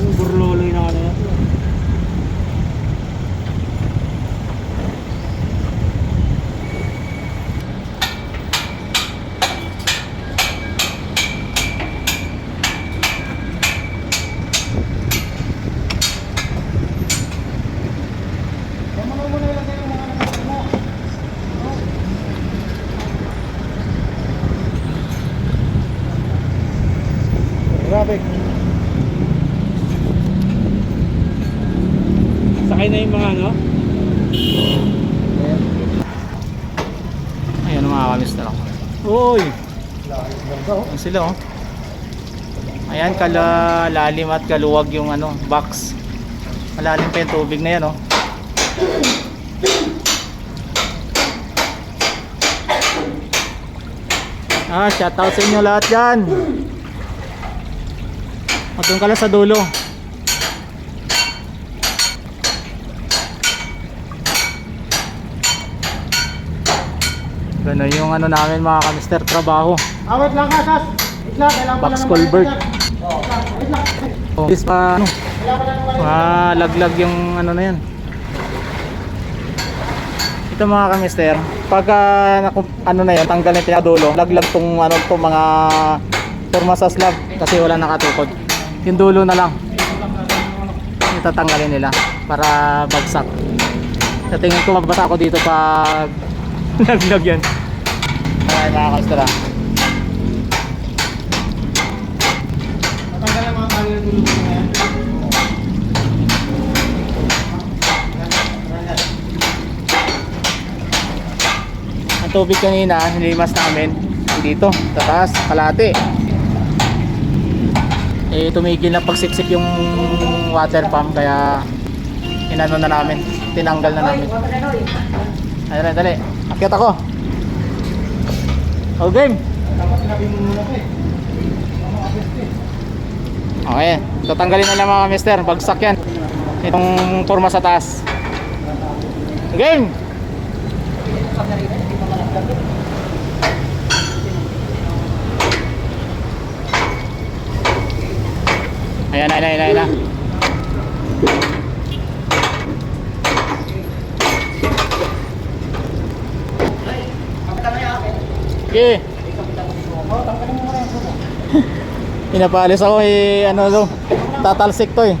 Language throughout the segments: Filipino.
Ang burloloy na ano yan. Grabe. Sakay na yung mga ano? Mga kamister ako. Uy! Ayan sila oh. Ayan kalalalim at kaluwag yung ano, box. Malalim pa yung tubig na yan oh. Ah, shoutout sa inyo lahat dyan. O, doon lang sa dulo. Ganun yung ano namin mga kamister trabaho. Awat lang ka, Sas! Wait lang, kailangan Box culvert. Oh, this pa ano, malaglag yung ano na yan. Ito mga kamister, pagka ano na yan, tanggal na yung pinakadulo, laglag tong ano tong mga forma sa slab kasi wala nakatukod. Yung dulo na lang. Itatanggalin nila para bagsak. Sa tingin ko mabasa ako dito pag laglag yan. Maraming mga kamister ah. Matanggal ang mga tulog na yan. Ang tubig kanina, nilimas namin dito, sa taas, kalate. Eh, tumigil na pagsiksik yung water pump, kaya inano na namin, tinanggal na namin. Ay, dali, dali. Akyat ako. Oh, game. Dapat sinabi mo muna ko eh. Ano ka best eh. Okay, tatanggalin na lang mga mister, bagsak yan. Itong forma sa taas. Game! Ayan na, ayan na, ayan Okay. Pinapalis ako eh, ano to, tatalsik to eh.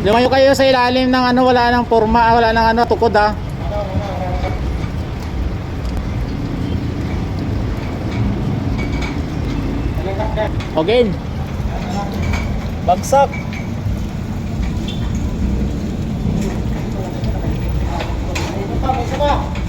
Lumayo kayo sa ilalim ng ano, wala nang forma, wala nang ano, tukod ah. Okay. Bagsak. Tapos ka!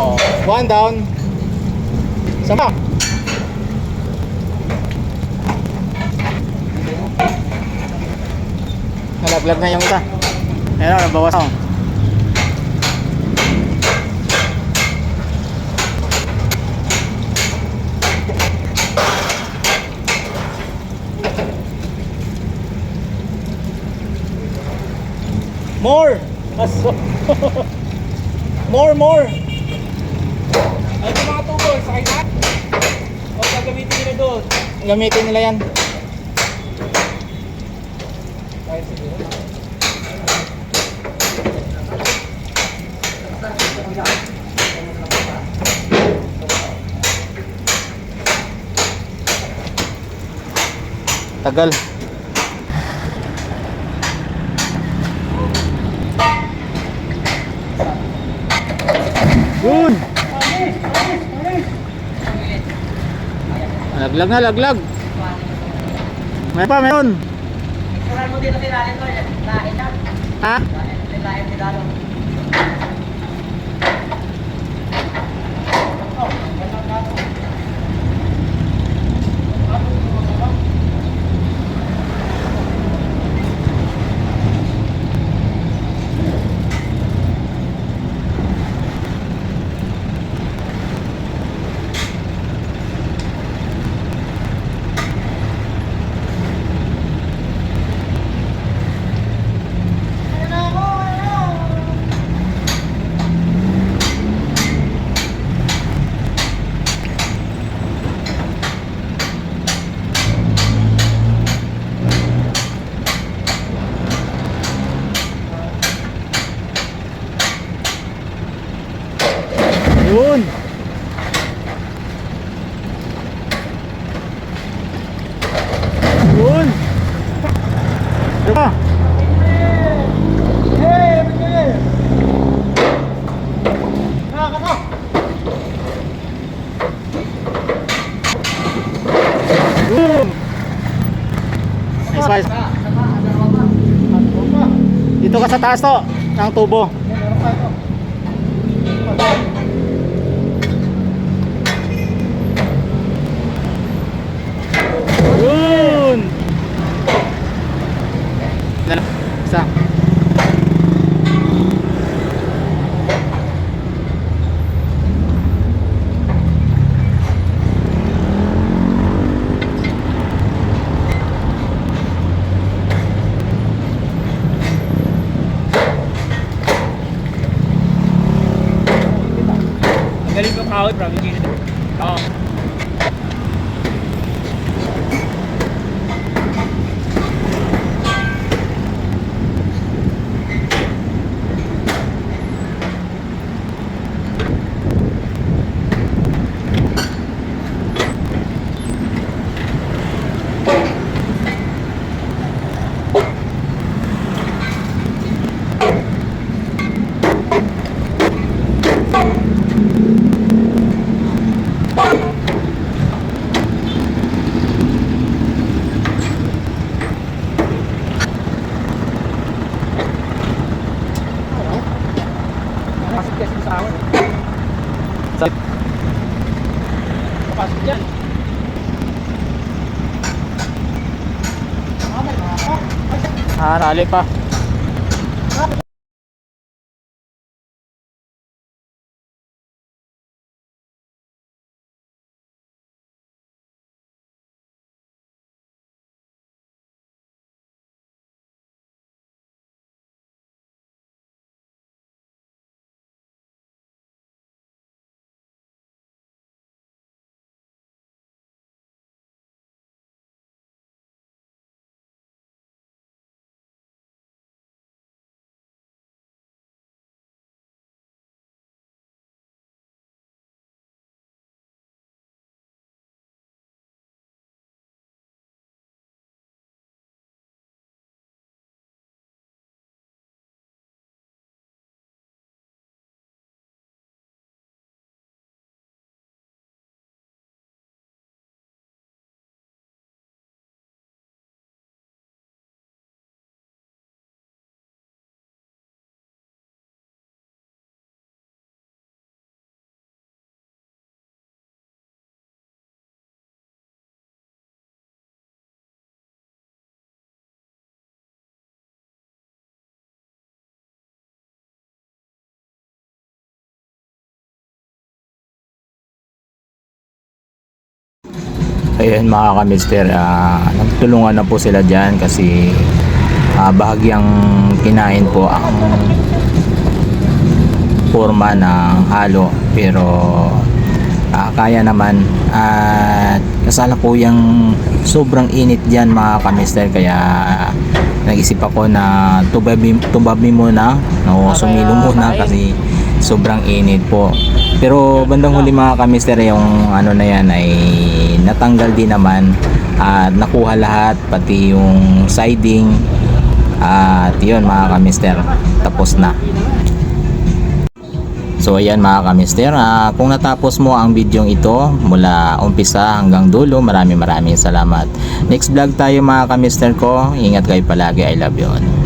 Oh, one down. Sama. Nalaglag na yung isa. Ayun, oh, nabawas ako. More! More, more! Ay, yung mga tubo, sakay na. O, gagamitin nila doon. Gamitin nila yan. Tagal. Yun! Laglag na, laglag. May pa, meron. Kuran mo dito tirahin ko, lain na. Ha? Lain, lain ni Dalo. Yun! Yun! Diba? Yun! Nice, nice. Dito ka sa taas to, ng tubo. Yun! Dala, isa. Ang galing ko kahit, bro. Hindi na. Oo. Pasok kasi sa akin. Sa Pasok dyan. Nali pa. Ayun mga kamister, ah, nagtulungan na po sila dyan kasi ah, bahagyang kinain po ang forma ng halo. Pero ah, kaya naman. At kasala po yung sobrang init dyan mga kamister. Kaya nag-isip ako na tubabi, tubabi muna. No, sumilo muna kasi sobrang init po. Pero bandang huli mga kamister yung ano na yan ay natanggal din naman at nakuha lahat pati yung siding at yun mga kamister tapos na So ayan mga kamister, ah, kung natapos mo ang video ito mula umpisa hanggang dulo, maraming maraming salamat. Next vlog tayo mga kamister ko, ingat kayo palagi, I love you.